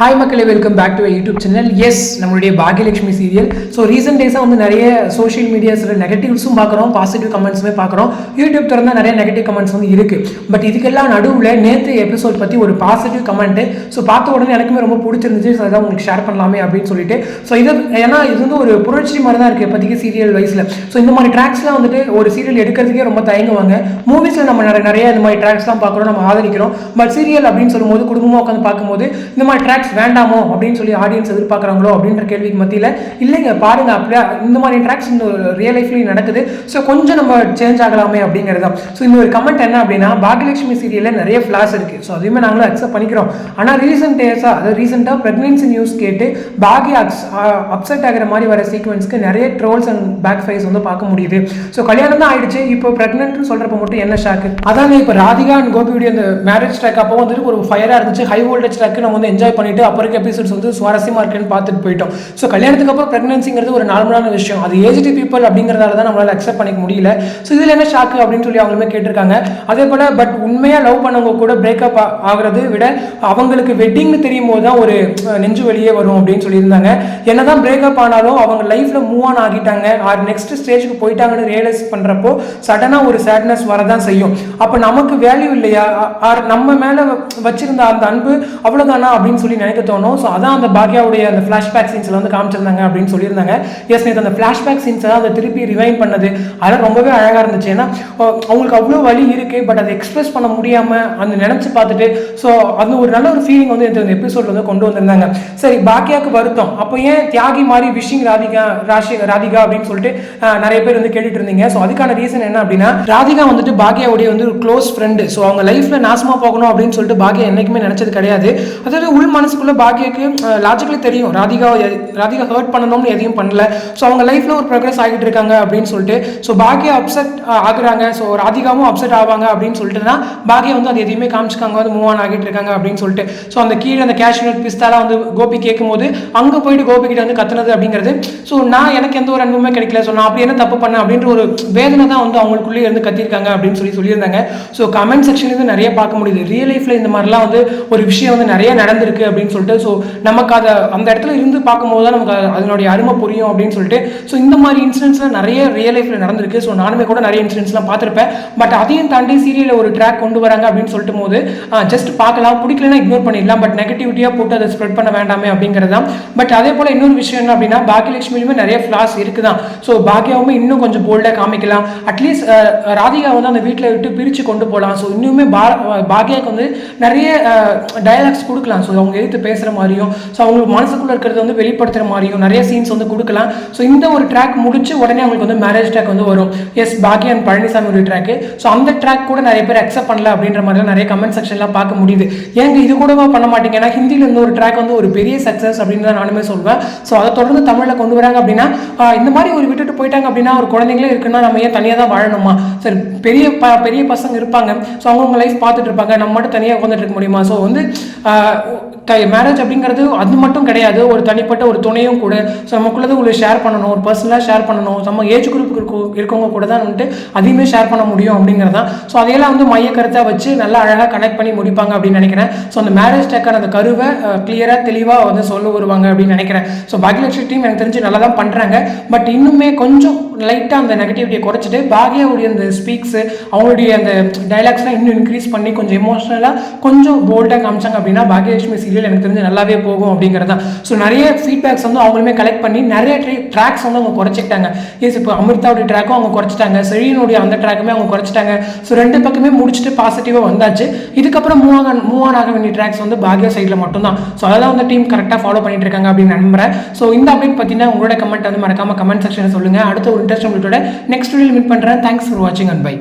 Hi மக்களே welcome back to YouTube channel S நம்மளுடைய Bhagyalakshmi serial so recent டேஸாக வந்து நிறைய சோஷியல் மீடியாஸில் நெகட்டிவ்ஸும் பார்க்குறோம் பாசிட்டிவ் கமெண்ட்ஸுமே பார்க்குறோம். யூடியூப் திறந்தால் நிறைய நெகட்டிவ் கமெண்ட்ஸ் வந்து இருக்குது பட் இதுக்கெல்லாம் நடுவில் நேற்று எபிசோட் பற்றி ஒரு பாசிட்டிவ் கமெண்ட்டு ஸோ பார்த்த உடனே எனக்குமே ரொம்ப பிடிச்சிருந்துச்சு. ஸோ அதான் உங்களுக்கு ஷேர் பண்ணலாமே அப்படின்னு சொல்லிட்டு. ஸோ இது ஏன்னா இது வந்து ஒரு புரட்சி மாதிரி தான் இருக்குது இப்போதைக்கு சீரியல் வைஸில் ஸோ இந்த மாதிரி ட்ராக்ஸ்லாம் வந்துட்டு ஒரு சீரியல் எடுக்கிறதுக்கே ரொம்ப தயங்குவாங்க. மூவிஸில் நம்ம நிறைய நிறைய இந்த மாதிரி ட்ராக்ஸ்லாம் பார்க்குறோம் நம்ம ஆதரிக்கிறோம். பட் சீரியல் அப்படின்னு சொல்லும்போது குடும்பமாக உட்காந்து பார்க்கும்போது இந்த மாதிரி ட்ராக்ஸ் வேண்டாமோ அப்படின்னு சொல்லி ஆடியன்ஸ் எதிர்பார்க்குறாங்களோ அப்படின்ற கேள்விக்கு மத்தியில் இல்லைங்க பாருங்க அப்படியே இந்த மாதிரி ட்ராக்ஸ் இந்த ரியல் லைஃப்லையும் நடக்குது. ஸோ கொஞ்சம் நம்ம சேஞ்ச் ஆகலாமே அப்படிங்கிறது தான். ஸோ இந்த ஒரு கமெண்ட் என்ன அப்படின்னா பாகியலட்சுமி சீரியலில் நிறைய ஃப்ளாஸ் இருக்குது ஸோ அதையுமே நாங்களும் அக்செப்ட் பண்ணிக்கிறோம். ஆனால் ரீசெண்ட் டேஸாக அதாவது ரீசெண்டாக ப்ரெக்னென்சி நியூஸ் கேட்டு பாகிய அப்செட் ஆகிற மாதிரி வர சீக்வன்ஸ்க்கு நிறைய ட்ரோல்ஸ் அண்ட் பேக் ஃபைஸ் வந்து பார்க்க முடியுது. ஸோ கல்யாணம் தான் ஆயிடுச்சு. இப்போ ப்ரெக்னென்ட்னு சொல்கிறப்ப மட்டும் என்ன ஷாக்கு அதான் இப்போ ராதிகா அண்ட் கோபியுடைய அந்த மேரேஜ் ட்ராக் அப்போ வந்து ஒரு ஃபயராக இருந்துச்சு. ஹை வோல்டேஜ் ட்ராக்கு நம்ம வந்து என்ஜாய் பண்ணிட்டு அப்போ இருக்க எபிசோட்ஸ் வந்து சுவாரஸ்யமாக இருக்குன்னு பார்த்துட்டு போயிட்டோம். ஸோ கல்யாணத்துக்கு அப்புறம் ப்ரெக்னன்சிங்கிறது ஒரு நார்மலான விஷயம். அது ஏஜ்டி பீப்பிள் அப்படிங்கிறதால தான் நம்மளால அக்செப்ட் பண்ணிக்க முடியல. ஸோ இதில் என்ன ஷாக்கு அப்படின்னு சொல்லி அவங்களுமே கேட்டிருக்காங்க. அதே போல் பட் உண்மையாக லவ் பண்ணவங்க கூட பிரேக்கப் ஆகிறத விட அவங்களுக்கு வெட்டிங்னு தெரியும் போது தான் ஒரு நெஞ்சு வெளியே வரும் அப்படின்னு சொல்லியிருந்தாங்க. என்னதான் பிரேக்கப் ஆனாலும் அவங்க லைஃப்பில் மூவ் ஆன் ஆகிட்டாங்க. ஆர் நெக்ஸ்ட் ஸ்டேஜுக்கு போயிட்டாங்கன்னு ரியலைஸ் பண்ணுறப்போ சடனாக ஒரு சேட்னஸ் வரதான் செய்யும். அப்போ நமக்கு வேல்யூ இல்லையா? ஆர் நம்ம மேலே வச்சிருந்த அந்த அன்பு அவ்வளோதானா அப்படின்னு சொல்லி நினைக்க தோணும் ஸோ அதான் அந்த பாக்யாவுடைய அந்த ஃப்ளாஷ்பேக் சீன்ஸில் வந்து காமிச்சிருந்தாங்க அப்படின்னு சொல்லியிருந்தாங்க. எஸ் நேற்று அந்த ஃப்ளாஷ்பேக் சீன்ஸை அதை திருப்பி ரிவைன் பண்ணது அதெல்லாம் ரொம்பவே அழகாக இருந்துச்சு. ஏன்னா அவங்களுக்கு அவ்வளோ வலி இருக்குது பட் அதை எக்ஸ்பிரஸ் பண்ண முடியாமல் அந்த நினச்சி பார்த்துட்டு ஸோ அது ஒரு நல்ல ஒரு ஃபீலிங் வந்து இந்த எபிசோட் வந்து கொண்டு வந்திருந்தாங்க. சரி பாக்கியாவுக்கு வருத்தம். அப்போ ஏன் தியாகி மாதிரி விஷிங் ராதிகா ராஷி ராதிகா அப்படின்னு சொல்லிட்டு நிறைய பேர் வந்து கேட்டுட்டு இருந்தீங்க. ஸோ அதுக்கான ரீசன் என்ன அப்படின்னா ராதிகா வந்துட்டு பாக்யாவுடைய வந்து ஒரு க்ளோஸ் ஃப்ரெண்டு ஸோ அவங்க லைஃப்பில் நாசமாக போகணும் அப்படின்னு சொல்லிட்டு பாக்கியா என்றைக்குமே நினச்சது கிடையாது. அதாவது உள் மனசுக்குள்ள பாக்கியக்கு லாஜிக்கலி தெரியும். ராதிகா ராதிகா ஹர்ட் பண்ணணும்னு எதையும் பண்ணல. ஸோ அவங்க லைஃப்பில் ஒரு ப்ரோக்ரஸ் ஆகிட்டு இருக்காங்க அப்படின்னு சொல்லிட்டு ஸோ பாக்கியா அப்செட் ஆகுறாங்க. ஸோ ராதிகாவும் அப்செட் ஆவாங்க அப்படின்னு சொல்லிட்டு தான் பாக்கியா வந்து அது எதையுமே காமிச்சிக்காங்க வந்து மூவ் ஆன் ஆகிட்டு இருக்காங்க அப்படின்னு சொல்லிட்டு. ஸோ அந்த கீழே அந்த கேஷ்நட் பிஸ்தாலாம் வந்து கோபி கேட்கும்போது அங்கே போயிட்டு கோபி கிட்ட வந்து கத்துனது அப்படிங்கிறது. ஸோ நான் எனக்கு எந்த ஒரு அன்புமே கிடைக்கல. ஸோ நான் அப்படி என்ன தப்பு பண்ணேன் அப்படின்ற ஒரு வேதனை தான் வந்து அவங்களுக்குள்ளேயே இருந்து கத்திருக்காங்க அப்படின்னு சொல்லி சொல்லியிருந்தாங்க. ஸோ கமெண்ட் செக்ஷன்லேருந்து நிறைய பார்க்க முடியுது. ரியல் லைஃப்பில் இந்த மாதிரிலாம் வந்து ஒரு விஷயம் வந்து நிறைய நடந்திருக்கு அப்படின்னு அப்படின்னு சொல்லிட்டு ஸோ நமக்கு அதை அந்த இடத்துல இருந்து பார்க்கும்போது தான் நமக்கு அதனுடைய அருமை புரியும் அப்படின்னு சொல்லிட்டு ஸோ இந்த மாதிரி இன்சிடென்ட்ஸ்லாம் நிறைய ரியல் லைஃப்பில் நடந்திருக்கு. ஸோ நானுமே கூட நிறைய இன்சிடென்ட்ஸ்லாம் பார்த்துருப்பேன். பட் அதையும் தாண்டி சீரியலில் ஒரு ட்ராக் கொண்டு வராங்க அப்படின்னு சொல்லிட்டு போது ஜஸ்ட் பார்க்கலாம். பிடிக்கலனா இக்னோர் பண்ணிடலாம். பட் நெகட்டிவிட்டியாக போட்டு அதை ஸ்ப்ரெட் பண்ண வேண்டாமே அப்படிங்கிறது தான். பட் அதே போல் இன்னொரு விஷயம் என்ன அப்படின்னா பாக்கியலட்சுமியுமே நிறைய ஃப்ளாஸ் இருக்குதான். ஸோ பாக்கியாவுமே இன்னும் கொஞ்சம் போல்டாக காமிக்கலாம். அட்லீஸ்ட் ராதிகா வந்து அந்த வீட்டில் விட்டு பிரித்து கொண்டு போகலாம் ஸோ இன்னுமே பா பாக்கியாவுக்கு வந்து நிறைய டயலாக்ஸ் கொடுக்கலாம். ஸோ அவங்க எதிர்த்து பேசுகிற மாதிரியும் ஸோ அவங்களுக்கு மனசுக்குள்ளே இருக்கிறத வந்து வெளிப்படுத்துகிற மாதிரியும் நிறைய சீன்ஸ் வந்து கொடுக்கலாம். ஸோ இந்த ஒரு ட்ராக் முடிச்சு உடனே அவங்களுக்கு வந்து மேரேஜ் ட்ராக் வந்து வரும். எஸ் பாக்கி அண்ட் பழனிசாமி ஒரு ட்ராக்கு ஸோ அந்த ட்ராக் கூட நிறைய பேர் அக்செப்ட் பண்ணல அப்படின்ற மாதிரிலாம் நிறைய கமெண்ட் செக்ஷன்லாம் பார்க்க முடியுது. ஏங்க இது கூடவா பண்ண மாட்டீங்க? ஏன்னா ஹிந்தியில் இந்த ஒரு ட்ராக் வந்து ஒரு பெரிய சக்ஸஸ் அப்படின்னு தான் நானுமே சொல்வேன். ஸோ அதை தொடர்ந்து தமிழில் கொண்டு வராங்க அப்படின்னா இந்த மாதிரி ஒரு விட்டுட்டு போயிட்டாங்க அப்படின்னா ஒரு குழந்தைங்களே இருக்குன்னா நம்ம ஏன் தனியாக தான் வாழணுமா? சரி பெரிய ப பெரிய பசங்க இருப்பாங்க. ஸோ அவங்கவுங்க லைஃப் பார்த்துட்டு இருப்பாங்க. நம்ம மட்டும் தனியாக உட்காந்துட்டு இருக்க முடியுமா? ஸோ வந்து மேரேஜ் அப்படிங்கிறது அது மட்டும் கிடையாது. ஒரு தனிப்பட்ட ஒரு துணையும் கூட ஸோ நமக்குள்ளது உள்ள ஷேர் பண்ணணும். ஒரு பர்சனலாக ஷேர் பண்ணணும். நம்ம ஏஜ் குரூப் இருக்கவங்க கூட தான் வந்துட்டு அதையுமே ஷேர் பண்ண முடியும் அப்படிங்கிறதான் ஸோ அதையெல்லாம் வந்து மைய வச்சு நல்லா அழகாக கனெக்ட் பண்ணி முடிப்பாங்க அப்படின்னு நினைக்கிறேன். ஸோ அந்த மேரேஜ் டேக்கான அந்த கருவை கிளியராக தெளிவாக வந்து சொல்ல வருவாங்க அப்படின்னு நினைக்கிறேன். ஸோ பாக்யலட்சுமி டீம் எனக்கு தெரிஞ்சு நல்லா தான் பண்ணுறாங்க பட் இன்னுமே கொஞ்சம் லைட்டாக அந்த நெகட்டிவிட்டியை குறைச்சிட்டு பாக்யாவுடைய அந்த ஸ்பீக்ஸு அவங்களுடைய அந்த டைலாக்ஸ்லாம் இன்னும் இன்க்ரீஸ் பண்ணி கொஞ்சம் எமோஷனலாக கொஞ்சம் போல்டாக காமிச்சாங்க அப்படின்னா பாக்யலட்சுமி சீரியல் எனக்கு தெரிஞ்சு நல்லாவே போகும் அப்படிங்கிறது தான் ஸோ நிறைய ஃபீட்பேக்ஸ் வந்து அவங்களுமே கலெக்ட் பண்ணி நிறைய ட்ராக்ஸ் வந்து அவங்க குறைச்சிக்கிட்டாங்க. எஸ் இப்போ அமிர்தாவுடைய ட்ராக்கும் அவங்க குறைச்சிட்டாங்க. செழியனுடைய அந்த ட்ராக்குமே அவங்க குறைச்சிட்டாங்க. ஸோ ரெண்டு பக்கமே முடிச்சுட்டு பாசிட்டிவாக வந்தாச்சு. இதுக்கப்புறம் மூவ் ஆக மூவ் ஆன் ஆக வேண்டிய ட்ராக்ஸ் வந்து பாக்யா சைடில் மட்டும்தான். ஸோ அதெல்லாம் வந்து டீம் கரெக்டாக ஃபாலோ பண்ணிட்டு இருக்காங்க அப்படின்னு நம்புறேன். ஸோ இந்த அப்டேட் பார்த்தீங்கன்னா உங்களோட கமெண்ட் வந்து மறக்காம கமெண்ட் செக்ஷனில் சொல்லுங்கள் அடுத்த ஒரு இன்ட்ரெஸ்ட் உங்களோட நெக்ஸ்ட் வீடியோ மீட் பண்ணுறேன் தேங்க்ஸ் ஃபார் வாட்சிங் அண்ட் பை